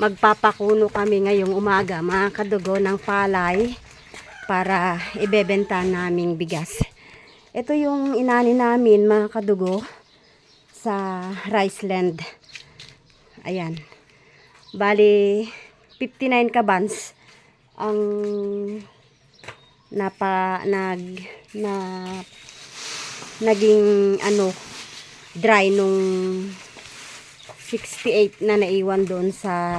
magpapakuno kami ngayong umaga, mga kadugo ng palay para ibebenta naming bigas. Ito yung inani namin, mga kadugo, sa rice land. Ayan. Bali, 59 kabans ang napa nag na naging ano dry nung 68 na naiwan doon sa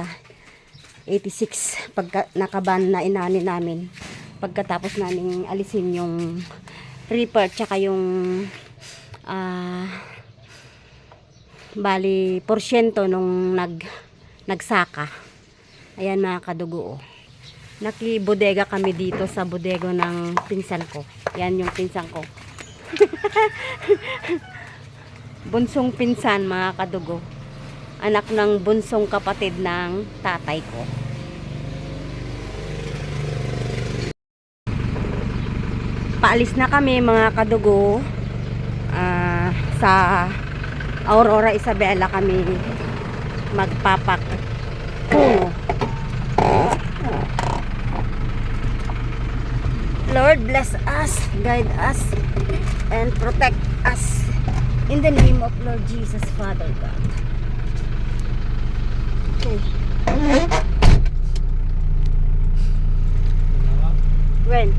86 pagka nakaban na inani namin. Pagkatapos namin alisin yung reaper tsaka yung ah bali porsyento nung nag nagsaka. Ayan mga kadugo oh. kami dito sa bodego ng pinsan ko. Yan yung pinsan ko. Bunsong pinsan mga kadugo anak ng bunsong kapatid ng tatay ko. Paalis na kami mga kadugo. Ah, sa Aurora Isabela kami magpapak. Lord bless us guide us and protect us. In the name of Lord Jesus Father God Well,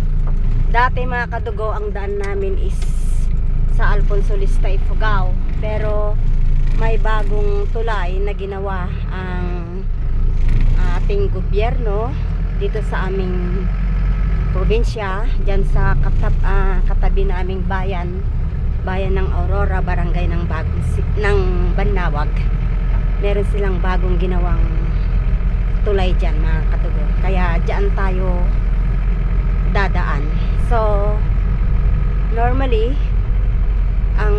dati mga kadugo ang daan namin is sa Alfonso Lista Ifugao. Pero may bagong tulay na ginawa ang ating gobyerno dito sa aming probinsya, dyan sa katap, ah, katabi naming bayan, bayan ng Aurora, barangay ng Si- ng Banawag. Meron silang bagong ginawang tulay dyan mga katugo. Kaya dyan tayo dadaan. So, normally, ang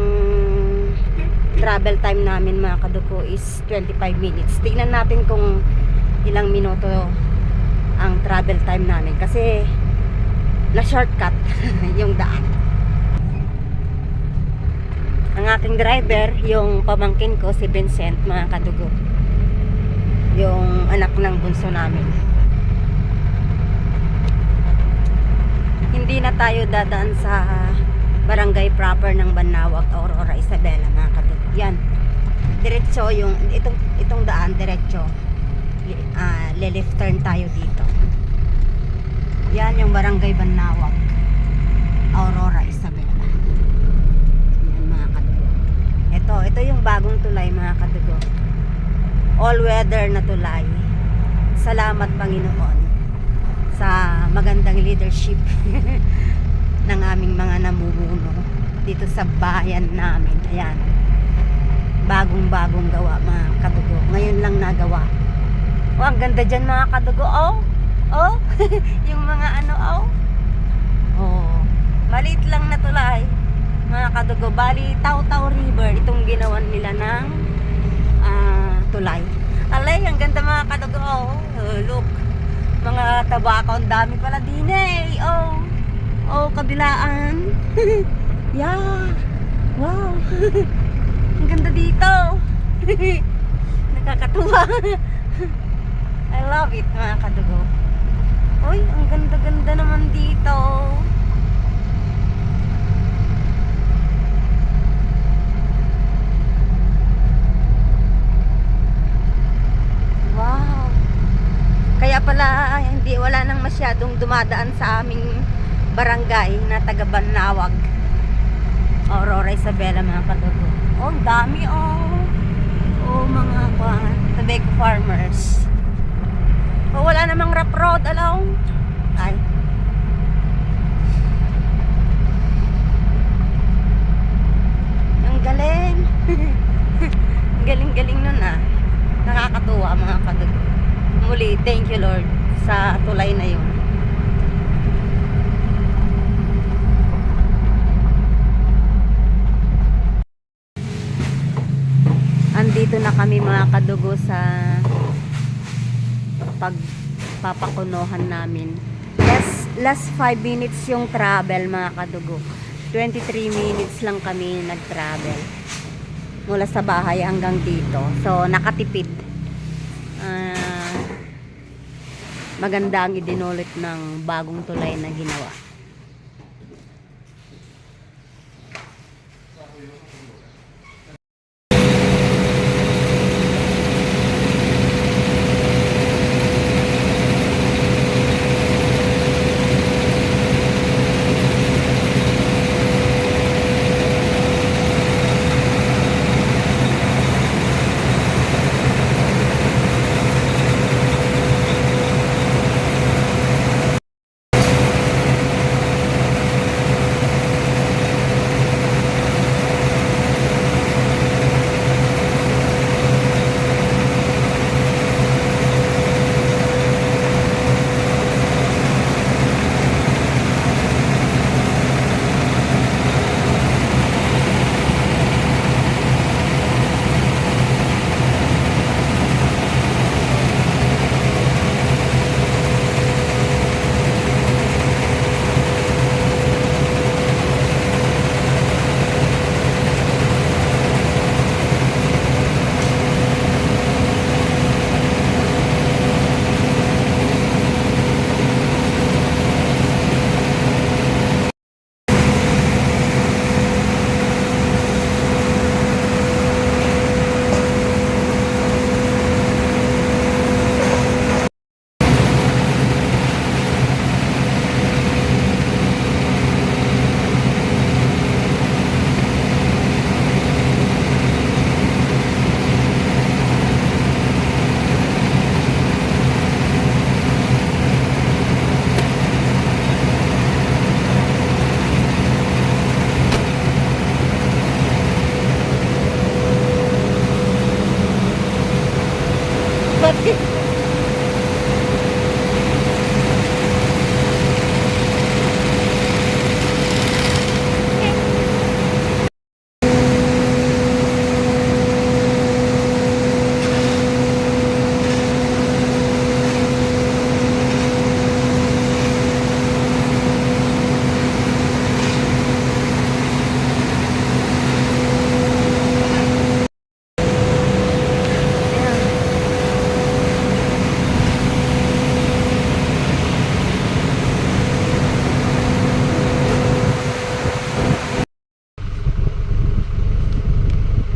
travel time namin mga kaduko is 25 minutes. Tignan natin kung ilang minuto ang travel time namin kasi na shortcut yung daan. Ang aking driver, yung pamangkin ko si Vincent mga kadugo. Yung anak ng bunso namin. Hindi na tayo dadaan sa barangay proper ng Banawag, Aurora, Isabela, mga kadugo. Yan. Diretso yung, itong, itong daan, diretso. Li- ah, le-left turn tayo dito. Yan yung barangay Banawag, Aurora, Isabela. Yan mga kadugo. Ito, ito yung bagong tulay mga kadugo. All weather na tulay. Salamat Panginoon sa magandang leadership ng aming mga namumuno dito sa bayan namin. Ayan. Bagong-bagong gawa mga kadugo. Ngayon lang nagawa. Oh, ang ganda dyan mga kadugo. Oh, oh. yung mga ano, oh. Oh. Maliit lang na tulay. Mga kadugo. Bali, Taw-Taw River. Itong ginawan nila ng tulay. Alay, ang ganda mga kadugo. Oh, oh look. Mga tabako. Ang dami pala din eh. Oh. Oh, kabilaan. yeah. Wow. Ang ganda dito. Nakakatuwa. I love it, mga kadugo. Uy, ang ganda-ganda naman dito. Wow. Kaya pala hindi wala nang masyadong dumadaan sa aming barangay na taga Banawag. Aurora Isabela mga katuto. Oh, dami oh. Oh, mga kwan, Tabeco farmers. Oh, wala namang rough road along. Ay. Ang galing. Ang galing-galing nun ah. Nakakatuwa mga katuto. Muli, thank you Lord sa tulay na yun. andito na kami mga kadugo sa pagpapakunohan namin. Last, last 5 minutes yung travel mga kadugo. 23 minutes lang kami nag-travel. Mula sa bahay hanggang dito. So, nakatipid. Ah, maganda ang idinulot ng bagong tulay na ginawa.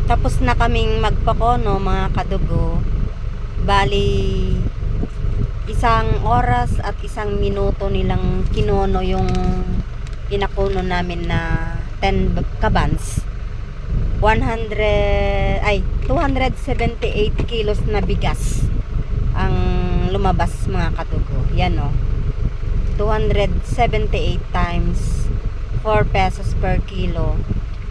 Tapos na kaming magpakono mga kadugo. Bali, isang oras at isang minuto nilang kinono yung pinakuno namin na 10 b- kabans. 100, ay, 278 kilos na bigas ang lumabas mga kadugo. Yan o. 278 times 4 pesos per kilo.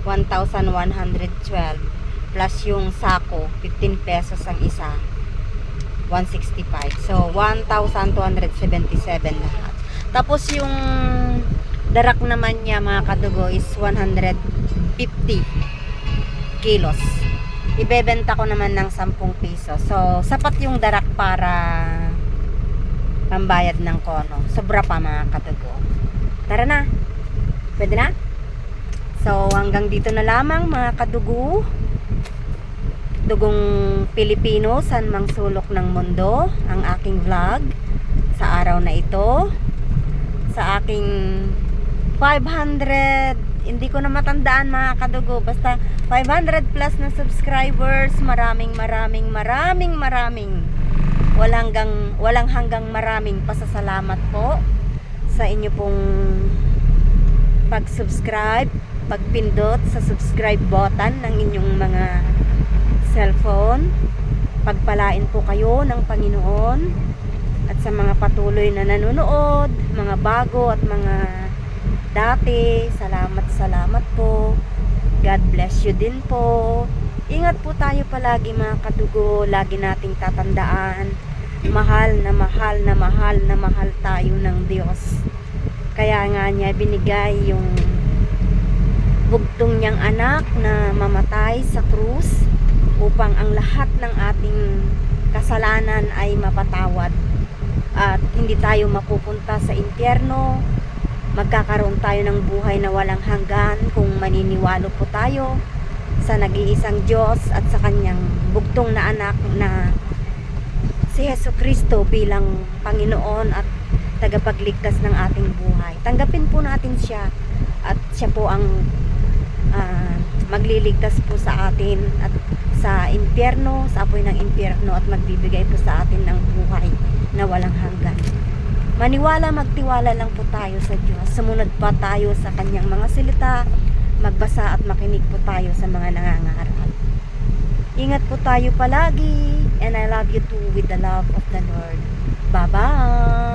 1,112 plus yung sako 15 pesos ang isa 165 so 1,277 lahat. Tapos yung darak naman niya mga kadugo is 150 kilos. Ibebenta ko naman ng 10 piso. So sapat yung darak para pambayad ng kono. Sobra pa mga kadugo. Tara na. Pwede na? So, hanggang dito na lamang mga kadugo. Dugong Pilipino, san mang sulok ng mundo, ang aking vlog sa araw na ito. Sa aking 500, hindi ko na matandaan mga kadugo, basta 500 plus na subscribers. Maraming maraming maraming maraming walang hanggang, walang hanggang maraming pasasalamat po sa inyo pong pag-subscribe, pagpindot sa subscribe button ng inyong mga cellphone. Pagpalain po kayo ng Panginoon at sa mga patuloy na nanonood, mga bago at mga dati, salamat salamat po. God bless you din po. Ingat po tayo palagi mga kadugo, lagi nating tatandaan. Mahal na mahal na mahal na mahal tayo ng Diyos. Kaya nga niya binigay yung bugtong niyang anak na mamatay sa krus upang ang lahat ng ating kasalanan ay mapatawad at hindi tayo mapupunta sa impyerno magkakaroon tayo ng buhay na walang hanggan kung maniniwalo po tayo sa nag-iisang Diyos at sa kanyang bugtong na anak na si Heso Kristo bilang Panginoon at tagapagligtas ng ating buhay. Tanggapin po natin siya at siya po ang ah, magliligtas po sa atin at sa impyerno, sa apoy ng impyerno at magbibigay po sa atin ng buhay na walang hanggan. Maniwala, magtiwala lang po tayo sa Diyos. Sumunod pa tayo sa kanyang mga salita, magbasa at makinig po tayo sa mga nangangaral. Ingat po tayo palagi and I love you too with the love of the Lord. Bye-bye!